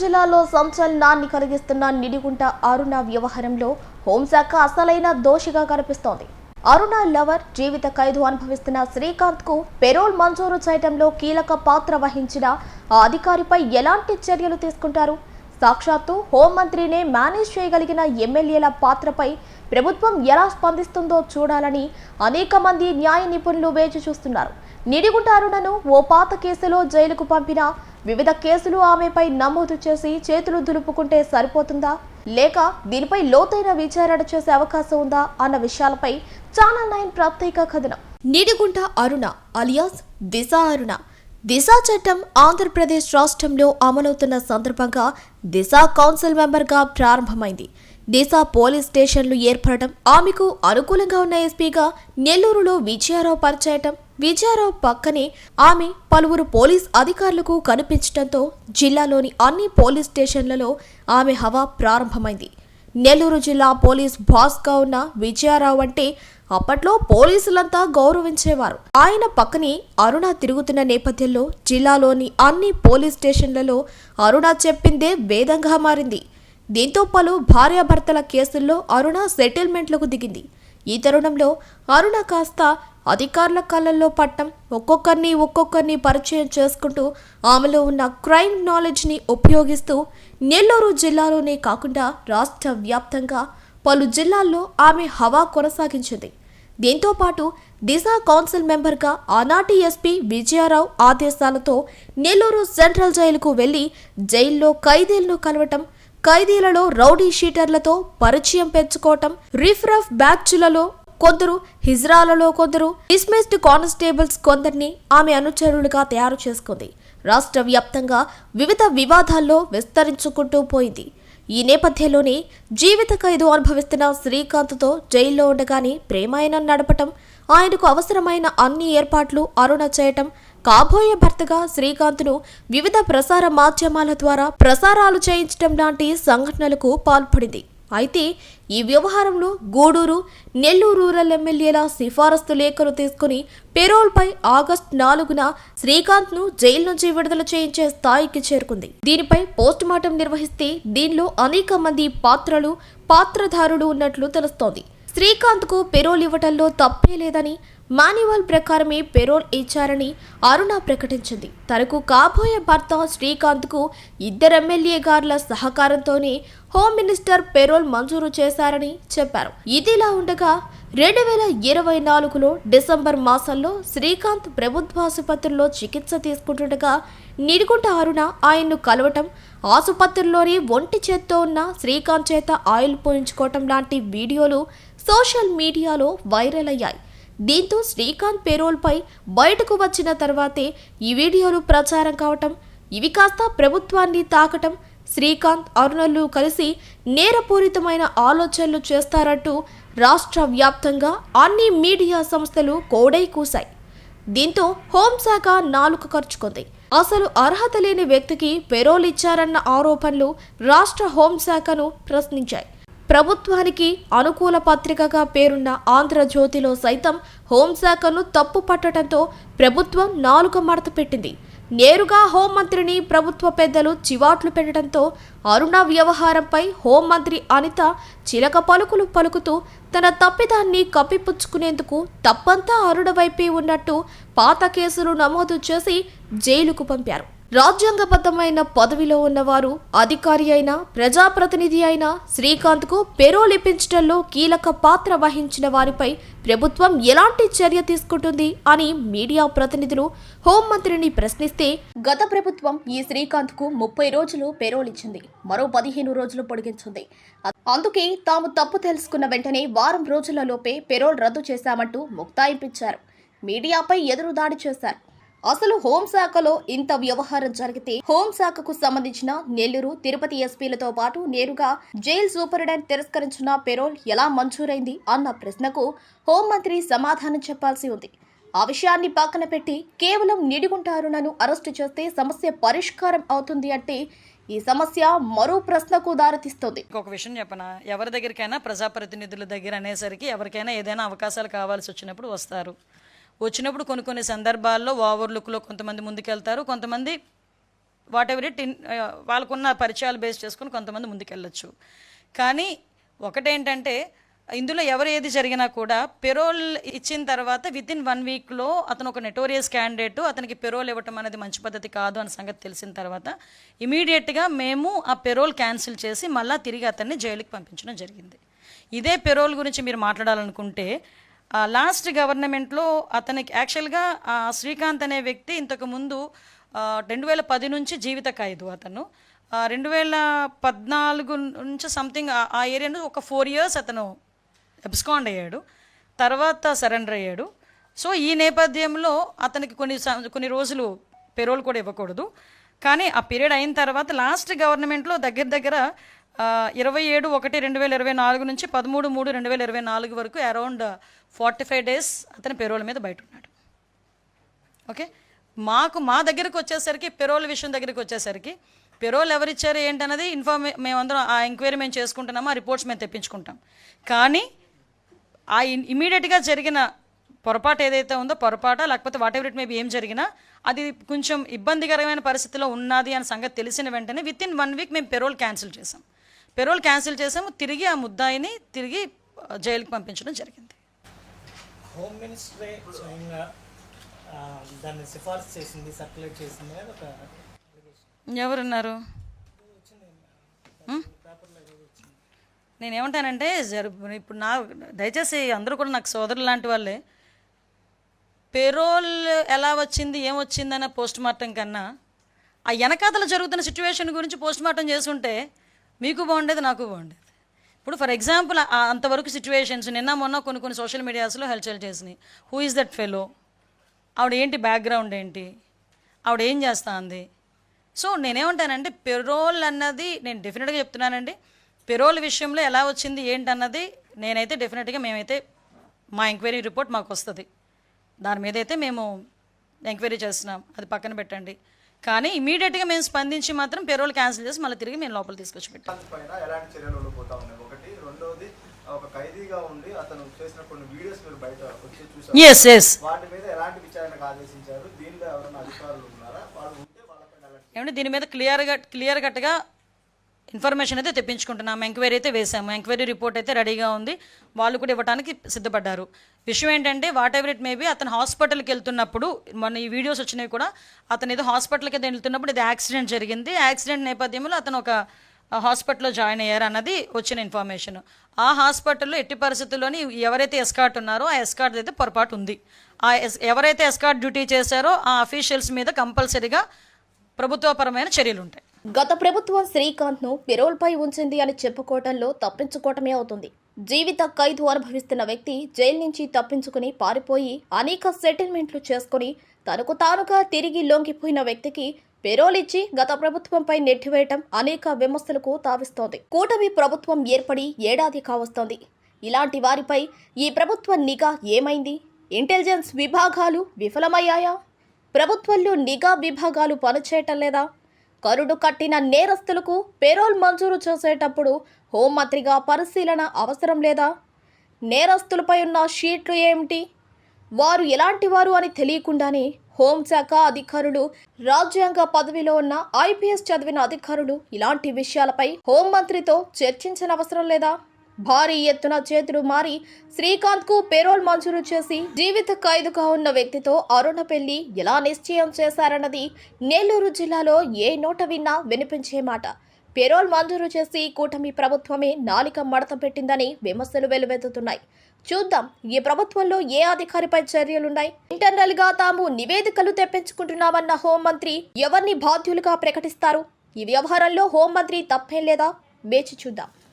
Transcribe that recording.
జిల్లాలో సంచలనాన్ని కలిగిస్తున్న నిడిగుంట అరుణ వ్యవహారంలో హోంశాఖ అసలైన దోషిగా కనిపిస్తోంది. అరుణ లవర్ జీవిత ఖైదు అనుభవిస్తున్న శ్రీకాంత్కు పెరోల్ మంజూరు చేయడంలో కీలక పాత్ర వహించిన ఆ అధికారిపై ఎలాంటి చర్యలు తీసుకుంటారు? సాక్షాత్తు హోంమంత్రినే మేనేజ్ చేయగలిగిన ఎమ్మెల్యేల పాత్రపై ప్రభుత్వం ఎలా స్పందిస్తుందో చూడాలని అనేక మంది న్యాయ నిపుణులు వేచి చూస్తున్నారు. నిడిగుంట అరుణను ఓ పాత కేసులో జైలుకు పంపిన వివిధ కేసులు ఆమెపై నమోదు చేసి చేతులు దులుపుకుంటే సరిపోతుందా? లేక దీనిపై లోతైన విచారణ చేసే అవకాశం ఉందా అన్న విషయాలపై ఛానల్ నైన్ ప్రత్యేక కథనం. నిడిగుంట అరుణ అలియాస్ దిశ అరుణ. దిశ చట్టం ఆంధ్రప్రదేశ్ రాష్ట్రంలో అమలవుతున్న సందర్భంగా దిశ కౌన్సిల్ మెంబర్గా ప్రారంభమైంది. దిశ పోలీస్ స్టేషన్లు ఏర్పడటం ఆమెకు అనుకూలంగా ఉన్న ఎస్పీగా నెల్లూరులో విజయారావు పరిచేయటం విజయారావు పక్కనే ఆమె పలువురు పోలీస్ అధికారులకు కనిపించడంతో జిల్లాలోని అన్ని పోలీస్ స్టేషన్లలో ఆమె హవా ప్రారంభమైంది. నెల్లూరు జిల్లా పోలీస్ బాస్గా ఉన్న విజయారావు అంటే అప్పట్లో పోలీసులంతా గౌరవించేవారు. ఆయన పక్కనే అరుణ తిరుగుతున్న నేపథ్యంలో జిల్లాలోని అన్ని పోలీస్ స్టేషన్లలో అరుణ చెప్పిందే వేదంగా మారింది. దీంతో పలు భార్యాభర్తల కేసుల్లో అరుణ సెటిల్మెంట్లకు దిగింది. ఈ తరుణంలో అరుణ కాస్త అధికారుల కళ్ళల్లో పట్టం. ఒక్కొక్కరిని ఒక్కొక్కరిని పరిచయం చేసుకుంటూ ఆమెలో ఉన్న క్రైమ్ నాలెడ్జ్ని ఉపయోగిస్తూ నెల్లూరు జిల్లాలోనే కాకుండా రాష్ట్ర వ్యాప్తంగా పలు జిల్లాల్లో ఆమె హవా కొనసాగించింది. దీంతో పాటు దిశ కౌన్సిల్ మెంబర్గా ఆనాటి ఎస్పీ విజయారావు ఆదేశాలతో నెల్లూరు సెంట్రల్ జైలుకు వెళ్ళి జైల్లో ఖైదీలను కలవటం ఖైదీలలో రౌడీ షీటర్లతో పరిచయం పెంచుకోవటం రిఫ్రఫ్ బ్యాచ్లలో కొందరు హిజ్రాలలో కొందరు డిస్మిస్డ్ కానిస్టేబుల్స్ కొందరిని ఆమె అనుచరులుగా తయారు చేసుకుంది. రాష్ట్ర వ్యాప్తంగా వివిధ వివాదాల్లో విస్తరించుకుంటూ పోయింది. ఈ నేపథ్యంలోనే జీవిత ఖైదు అనుభవిస్తున్న శ్రీకాంత్తో జైల్లో ఉండగానే ప్రేమాయణం నడపటం ఆయనకు అవసరమైన అన్ని ఏర్పాట్లు అరుణ చేయటం కాబోయే భర్తగా శ్రీకాంత్ను వివిధ ప్రసార మాధ్యమాల ద్వారా ప్రసారాలు చేయించడం లాంటి సంఘటనలకు పాల్పడింది. అయితే ఈ వ్యవహారంలో గూడూరు నెల్లూరు రూరల్ ఎమ్మెల్యేల సిఫారసు లేఖలు తీసుకుని పెరోల్పై ఆగస్టు నాలుగున శ్రీకాంత్ను జైలు నుంచి విడుదల చేయించే స్థాయికి చేరుకుంది. దీనిపై పోస్ట్ మార్టం నిర్వహిస్తే దీనిలో అనేక మంది పాత్రలు పాత్రధారులు ఉన్నట్లు తెలుస్తోంది. శ్రీకాంత్కు పెరోల్ ఇవ్వటంలో తప్పే లేదని మాన్యువల్ ప్రకారమే పెరోల్ ఇచ్చారని అరుణ ప్రకటించింది. తనకు కాబోయే భర్త శ్రీకాంత్కు ఇద్దరు ఎమ్మెల్యే గారుల సహకారంతోనే హోమ్ మినిస్టర్ పెరోల్ మంజూరు చేశారని చెప్పారు. ఇదిలా ఉండగా రెండు వేల ఇరవై నాలుగులో డిసెంబర్ మాసంలో శ్రీకాంత్ ప్రభుత్వాసుపత్రిలో చికిత్స తీసుకుంటుండగా నిడిగుంట అరుణ ఆయన్ను కలవటం ఆసుపత్రిలోని ఒంటి చేత్తో ఉన్న శ్రీకాంత్ చేత ఆయిల్ పోయించుకోవటం లాంటి వీడియోలు సోషల్ మీడియాలో వైరల్ అయ్యాయి. దీంతో శ్రీకాంత్ పేరోల్పై బయటకు వచ్చిన తర్వాతే ఈ వీడియోలు ప్రచారం కావటం ఇవి కాస్త ప్రభుత్వాన్ని తాకటం శ్రీకాంత్ అరుణలు కలిసి నేరపూరితమైన ఆలోచనలు చేస్తారంటూ రాష్ట్ర వ్యాప్తంగా అన్ని మీడియా సంస్థలు కోడై కూశాయి. దీంతో హోంశాఖ నాలుక ఖర్చుకుంది అసలు అర్హత లేని వ్యక్తికి పెరోల్ ఇచ్చారన్న ఆరోపణలు రాష్ట్ర హోంశాఖను ప్రశ్నించాయి. ప్రభుత్వానికి అనుకూల పత్రికగా పేరున్న ఆంధ్రజ్యోతిలో సైతం హోంశాఖను తప్పు పట్టడంతో ప్రభుత్వం నాలుక మడత పెట్టింది. నేరుగా హోంమంత్రిని ప్రభుత్వ పెద్దలు చివాట్లు పెట్టడంతో అరుణ వ్యవహారంపై హోంమంత్రి అనిత చిలక పలుకులు పలుకుతూ తన తప్పిదాన్ని కప్పిపుచ్చుకునేందుకు తప్పంతా అరుణ వైపే ఉన్నట్టు పాత కేసులు నమోదు చేసి జైలుకు పంపారు. రాజ్యాంగబద్ధమైన పదవిలో ఉన్నవారు అధికారి అయిన ప్రజాప్రతినిధి అయిన శ్రీకాంత్కు పెరోల్ ఇప్పించడంలో కీలక పాత్ర వహించిన వారిపై ప్రభుత్వం ఎలాంటి చర్య తీసుకుంటుంది అని మీడియా ప్రతినిధులు హోంమంత్రిని ప్రశ్నిస్తే గత ప్రభుత్వం ఈ శ్రీకాంత్కు ముప్పై రోజులు పెరోల్ ఇచ్చింది మరో పదిహేను రోజులు పొడిగించింది. అందుకే తాము తప్పు తెలుసుకున్న వెంటనే వారం రోజులలోపే పెరోల్ రద్దు చేశామంటూ ముక్తాయింపించారు. మీడియాపై ఎదురుదాడి చేశారు. అసలు హోంశాఖలో ఇంత వ్యవహారం జరిగితే హోంశాఖకు సంబంధించిన నెల్లూరు తిరుపతి ఎస్పీలతో పాటు నేరుగా జైల్ సూపరింటెండెంట్ తిరస్కరించిన పెరోల్ ఎలా మంజూరైంది అన్న ప్రశ్నకు హోంమంత్రి సమాధానం చెప్పాల్సి ఉంది. ఆ విషయాన్ని పక్కన పెట్టి కేవలం నిడిగుంటారునను అరెస్టు చేస్తే సమస్య పరిష్కారం అవుతుంది అంటే ఈ సమస్య మరో ప్రశ్నకు దారితీస్తుంది. ఇంకొక విషయం చెప్పనా? ఎవరి దగ్గరికైనా ప్రజాప్రతినిధుల దగ్గర అనేసరికి ఎవరికైనా ఏదైనా అవకాశాలు కావాల్సి వచ్చినప్పుడు వస్తారు. వచ్చినప్పుడు కొన్ని కొన్ని సందర్భాల్లో ఓవర్ లుక్లో కొంతమంది ముందుకెళ్తారు. కొంతమంది వాట్ ఎవర్ ఇట్ వాళ్ళకున్న పరిచయాలు బేస్ చేసుకుని కొంతమంది ముందుకెళ్ళొచ్చు. కానీ ఒకటేంటంటే ఇందులో ఎవరు ఏది జరిగినా కూడా పెరోల్ ఇచ్చిన తర్వాత విత్ ఇన్ వన్ వీక్లో అతను ఒక నెటోరియస్ క్యాండిడేట్ అతనికి పెరోల్ ఇవ్వటం అనేది మంచి పద్ధతి కాదు అన్న సంగతి తెలిసిన తర్వాత ఇమీడియట్గా మేము ఆ పెరోల్ క్యాన్సిల్ చేసి మళ్ళీ తిరిగి అతన్ని జైలుకి పంపించడం జరిగింది. ఇదే పెరోల్ గురించి మీరు మాట్లాడాలనుకుంటే లాస్ట్ గవర్నమెంట్లో అతనికి యాక్చువల్గా శ్రీకాంత్ అనే వ్యక్తి ఇంతకు ముందు రెండు వేల పది నుంచి జీవిత ఖైదు అతను. రెండు వేల పద్నాలుగు నుంచి సంథింగ్ ఆ ఏరియాను ఒక ఫోర్ ఇయర్స్ అతను ఎబ్స్కాండ్ అయ్యాడు. తర్వాత సరెండర్ అయ్యాడు. సో ఈ నేపథ్యంలో అతనికి కొన్ని కొన్ని రోజులు పెరోల్ కూడా ఇవ్వకూడదు. కానీ ఆ పీరియడ్ అయిన తర్వాత లాస్ట్ గవర్నమెంట్లో దగ్గర దగ్గర ఇరవై ఏడు ఒకటి రెండు వేల ఇరవై నాలుగు నుంచి పదమూడు మూడు రెండు వేల ఇరవై నాలుగు వరకు అరౌండ్ ఫార్టీ ఫైవ్ డేస్ అతని పెరోల్ మీద బయట ఉన్నాడు ఓకే? మాకు మా దగ్గరికి వచ్చేసరికి పెరోల్ విషయం దగ్గరికి వచ్చేసరికి పెరోల్ ఎవరిచ్చారు ఏంటన్నది ఇన్ఫార్మే మేమందరం ఆ ఎంక్వైరీ మేము చేసుకుంటున్నాము ఆ రిపోర్ట్స్ మేము తెప్పించుకుంటాం. కానీ ఆ ఇమీడియట్గా జరిగిన పొరపాటు ఏదైతే ఉందో పొరపాట లేకపోతే వాట్ ఎవర్ ఇట్ మేబీ ఏం జరిగినా అది కొంచెం ఇబ్బందికరమైన పరిస్థితిలో ఉన్నది అనే సంగతి తెలిసిన వెంటనే విత్ ఇన్ వన్ వీక్ మేము పెరోల్ క్యాన్సిల్ చేసాం పెరోల్ క్యాన్సిల్ చేసాము తిరిగి ఆ ముద్దాయిని తిరిగి జైలుకి పంపించడం జరిగింది. హోమ్ మినిస్టరే స్వయంగా దాన్ని సిఫార్సు చేసింది సర్క్యులేట్ చేసింది ఎవరున్నారు? ఉం? నేనేమంటానంటే ఇప్పుడు నా దయచేసి అందరూ కూడా నాకు సోదరులు లాంటి వాళ్ళే పెరోల్ ఎలా వచ్చింది ఏం వచ్చిందన్న పోస్ట్ మార్టం కన్నా ఆ వెనకాతల జరుగుతున్న సిచ్యువేషన్ గురించి పోస్ట్ మార్టం చేసుంటే మీకు బాగుండేది నాకు బాగుండేది. ఇప్పుడు ఫర్ ఎగ్జాంపుల్ అంతవరకు సిచ్యువేషన్స్ నిన్న మొన్న కొన్ని కొన్ని సోషల్ మీడియాస్లో హెల్చల్ చేసినాయి. హూ ఇస్ దట్ ఫెలో ఆవిడ ఏంటి బ్యాక్గ్రౌండ్ ఏంటి? ఆవిడ ఏం చేస్తా ఉంది సో నేనేమంటానంటే పెరోల్ అన్నది నేను డెఫినెట్గా చెప్తున్నానండి. పెరోల్ విషయంలో ఎలా వచ్చింది ఏంటన్నది నేనైతే డెఫినెట్గా మేమైతే మా ఎంక్వైరీ రిపోర్ట్ మాకు వస్తుంది దాని మీద అయితే మేము ఎంక్వైరీ చేస్తున్నాం. అది పక్కన పెట్టండి. కానీ ఇమీడియట్గా మేము స్పందించి మాత్రం పెరోల్ క్యాన్సిల్ చేసి మళ్ళీ తిరిగి మేము లోపల తీసుకొచ్చి పెట్టాం. దాని పైన ఎలాంటి చర్యలు ఉండిపోతా ఉన్నాయి? ఒకటి రెండోది ఒక ఖైదీగా ఉండి అతను చేసిన కొన్ని వీడియోస్ మీరు బయట వచ్చి చూసారు? ఎస్ ఎస్ వాటి మీద ఎలాంటి విచారణకు ఆదేశించారు? దీనిలో ఎవరైనా అధికారులు ఉన్నారా? వాళ్ళు ఉంటే వాళ్ళపైన ఎలాంటి ఏమంటే దీని మీద క్లియర్గా క్లియర్ కట్గా ఇన్ఫర్మేషన్ అయితే తెప్పించుకుంటున్నాము. ఎంక్వైరీ అయితే వేసాము ఎంక్వైరీ రిపోర్ట్ అయితే రెడీగా ఉంది. వాళ్ళు కూడా ఇవ్వడానికి సిద్ధపడ్డారు. విషయం ఏంటంటే వాట్ ఎవర్ ఇట్ మేబీ అతను హాస్పిటల్కి వెళ్తున్నప్పుడు మన ఈ వీడియోస్ వచ్చినవి కూడా అతను ఏదో హాస్పిటల్కి వెళ్తున్నప్పుడు ఇది యాక్సిడెంట్ జరిగింది. యాక్సిడెంట్ నేపథ్యంలో అతను ఒక హాస్పిటల్లో జాయిన్ అయ్యారు అన్నది వచ్చిన ఇన్ఫర్మేషన్. ఆ హాస్పిటల్లో ఎట్టి పరిస్థితుల్లోని ఎవరైతే ఎస్కాట్ ఉన్నారో ఆ ఎస్కాట్ అయితే పొరపాటు ఉంది. ఆ ఎస్ ఎవరైతే ఎస్కాట్ డ్యూటీ చేశారో ఆ అఫీషియల్స్ మీద కంపల్సరీగా ప్రభుత్వపరమైన చర్యలు ఉంటాయి గత ప్రభుత్వం శ్రీకాంత్ను పెరోల్పై ఉంచింది అని చెప్పుకోవటంలో తప్పించుకోవటమే అవుతుంది. జీవిత ఖైదు అనుభవిస్తున్న వ్యక్తి జైలు నుంచి తప్పించుకుని పారిపోయి అనేక సెటిల్మెంట్లు చేసుకుని తనకు తానుగా తిరిగి లొంగిపోయిన వ్యక్తికి పెరోల్ ఇచ్చి గత ప్రభుత్వంపై నెట్టివేయటం అనేక విమర్శలకు తావిస్తోంది. కూటమి ప్రభుత్వం ఏర్పడి ఏడాది కావస్తోంది. ఇలాంటి వారిపై ఈ ప్రభుత్వ నిఘా ఏమైంది? ఇంటెలిజెన్స్ విభాగాలు విఫలమయ్యాయా? ప్రభుత్వంలో నిఘా విభాగాలు పనిచేయటం లేదా? కరుడు కట్టిన నేరస్తులకు పెరోల్ మంజూరు చేసేటప్పుడు హోంమంత్రిగా పరిశీలన అవసరం లేదా? నేరస్తులపై ఉన్న షీట్లు ఏమిటి? వారు ఎలాంటి వారు అని తెలియకుండానే హోంశాఖ అధికారులు రాజ్యాంగ పదవిలో ఉన్న ఐపీఎస్ చదివిన అధికారులు ఇలాంటి విషయాలపై హోంమంత్రితో చర్చించిన అవసరం లేదా? భారీ ఎత్తున చేతులు మారి శ్రీకాంత్కు మంజూరు చేసి జీవిత ఖైదుగా ఉన్న వ్యక్తితో అరుణ పెళ్ళి ఎలా నిశ్చయం చేశారన్నది నెల్లూరు జిల్లాలో ఏ నోట విన్నా వినిపించే మాట. పెరోల్ మంజూరు చేసి కూటమి ప్రభుత్వమే నాలిక మడత పెట్టిందని విమర్శలు వెలువెత్తుతున్నాయి. చూద్దాం ఈ ప్రభుత్వంలో ఏ అధికారిపై చర్యలున్నాయి? ఇంటర్నల్గా తాము నివేదికలు తెప్పించుకుంటున్నామన్న హోంమంత్రి ఎవరిని బాధ్యులుగా ప్రకటిస్తారు? ఈ వ్యవహారంలో హోంమంత్రి తప్పేం లేదా? వేచి చూద్దాం.